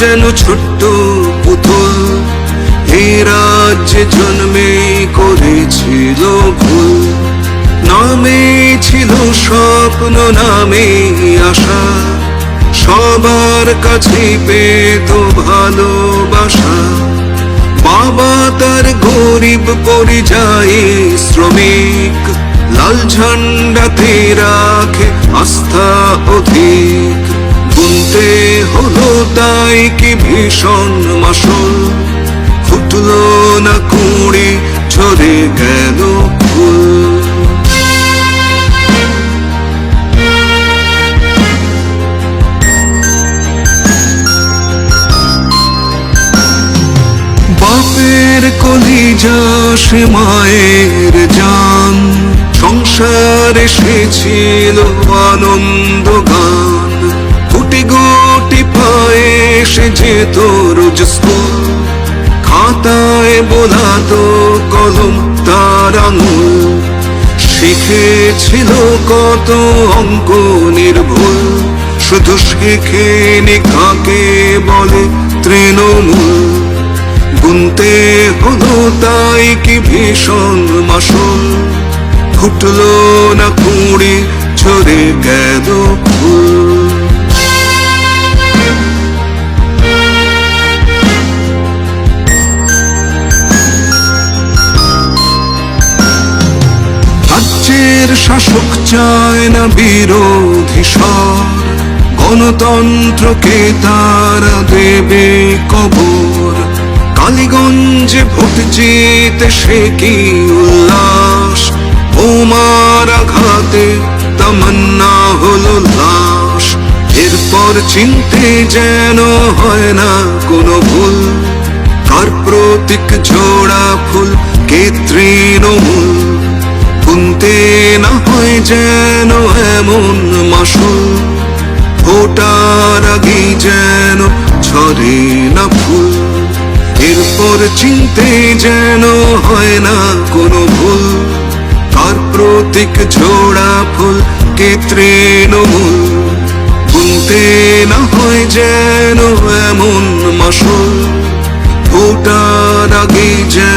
যেন ছোট্ট পুতুল এই রাজ্যে জন্মে করেছিল ভুল নামে ছিল স্বপ্ন নামে আশা সবার কাছে পেত ভালোবাসা বাবা তার গরিব পরিযায়ী শ্রমিক লাল ঝান্ডাতে রাখে আস্থা অধিক গুনতে হলো তাই কি ভীষণ মাসল? ফুটলো না কুড়ি, ঝরে গেল ফুল। বাপের কলিজা সে মায়ের জান। সংসার এসেছিল আনন্দ গান সে যেত রোজ খাতায় বোলাতো কলম তার আঙুল। শিখেছিল কত অঙ্ক নির্ভুল, শুধু শেখেনি কাকে বলে তৃণমূল। গুনতে হলো তাই কি ভীষণ মাসল, ফুটলো না কুড়ি ঝরে গেল ফুল। শাসক চায় না বিরোধী স্বর গণতন্ত্রকে তারা দেবে কবর। কালীগঞ্জে ভোট জিতে সে কি উল্লাস? বোমার আঘাতে তামান্না হলো লাশ। এরপর চিনতে যেন হয় না কোনো ভুল। কার প্রতীক জোড়া ফুল, কে তৃণমূল গুনতে না হয় যেন এমন মাসুল। ভোটার আগে যেন ঝরে না ফুল। এরপর চিনতে যেন হয় না কোনো ভুল। কার প্রতীক ঝোড়া ফুল গুনতে না হয় যেন এমন মাসুল। ভোটার আগে যেন